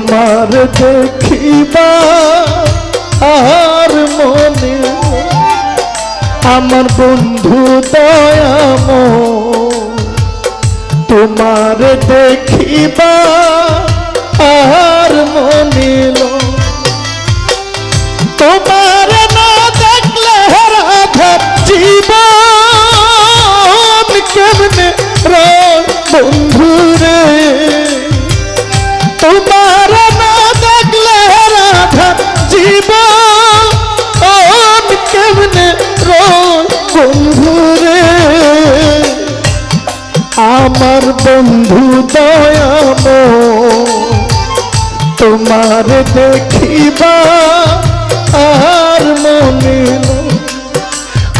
তোমার দেখিবা আর মনে আমার বন্ধু দয়াম তোমার দেখিবা আর মনিল তোমার না দেখলে রাধা জীবন কেমনে বন্ধু? আমার বন্ধু দয়াম তোমার দেখিবা আর মনে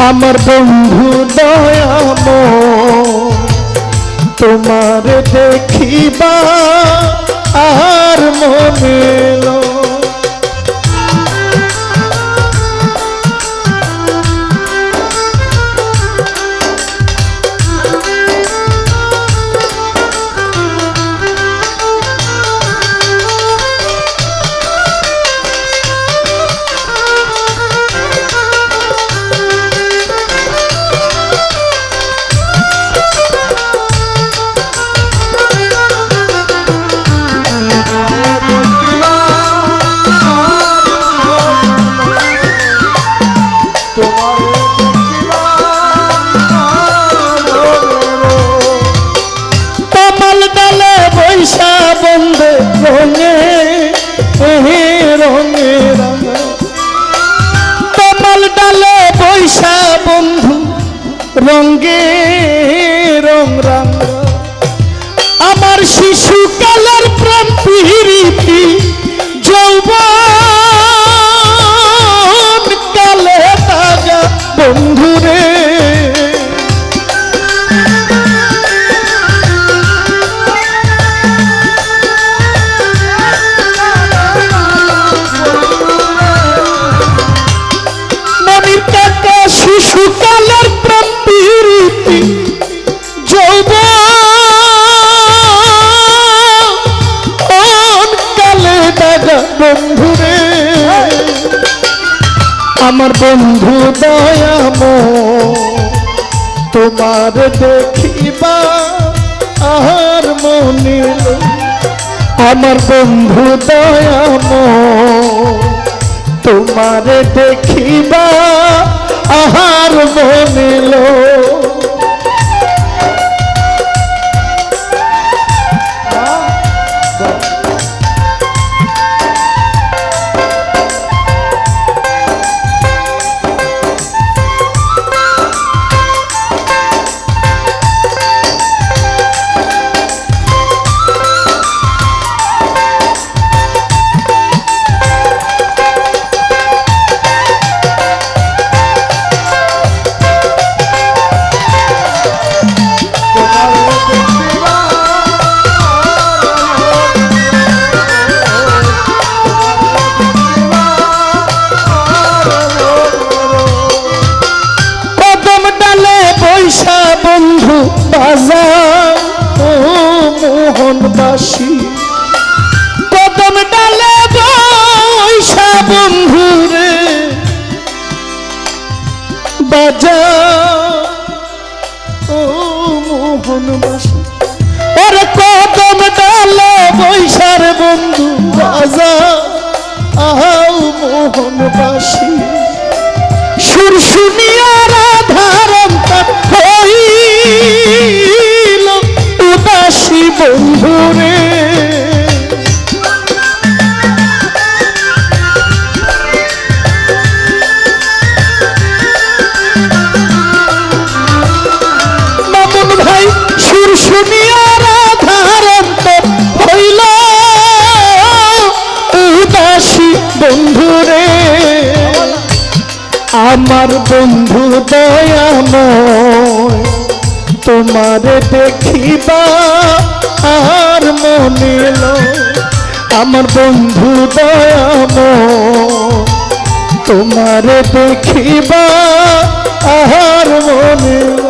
আমার বন্ধু দয়াম তোমার দেখিবা রঙ্গে দাদা বন্ধুরে, আমার বন্ধু দয়াম তোমার দেখিবা আর মনিল আমার বন্ধু দয়াম তোমার দেখিবা আহার মনিল মোহনবাসী কদম ডালে বৈশা বন্ধু রে বাজা। ও মোহনবাসী ওরে কদম ডালে বৈশার বন্ধু বাজা। আহাও মোহনবাসী সুর শুনিয়া আমার বন্ধু দয়াম তোমার দেখিবা আর মনিল আমার বন্ধু দয়াম তোমার দেখিবা আর মনিল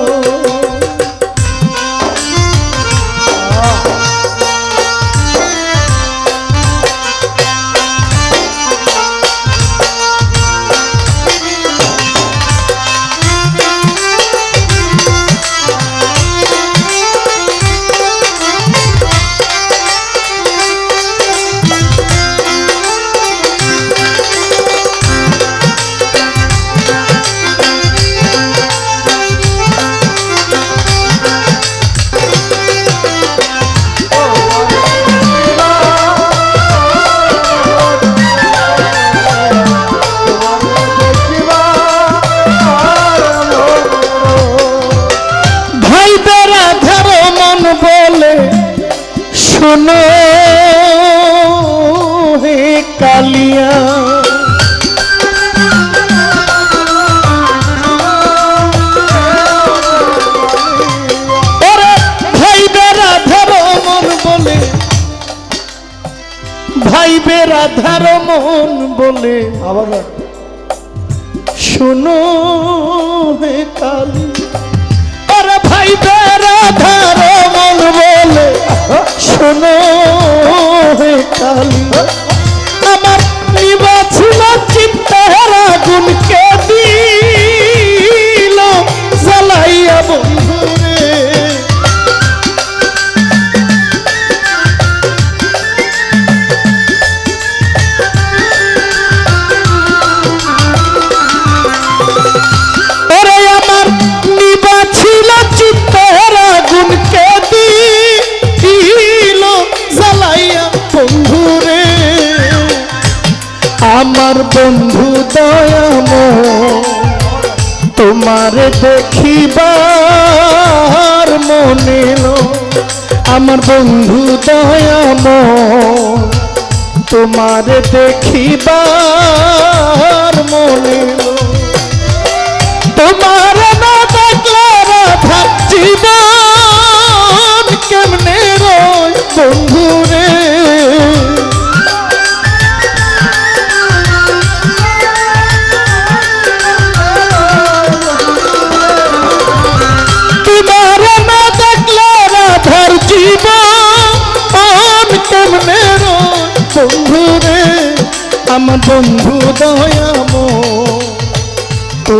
শুনো হে কালিয়া। ওরে ভাই মন বলে আবার শুনো হে কালী আরে ভাই বেড়া ধরো মন বলে শুনো হে কালী। আমার বন্ধু দয়াম তোমার দেখিবার মনে লো আমার বন্ধু দয়াম তোমার দেখিবার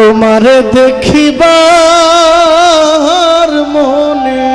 তোমার দেখিবার মনে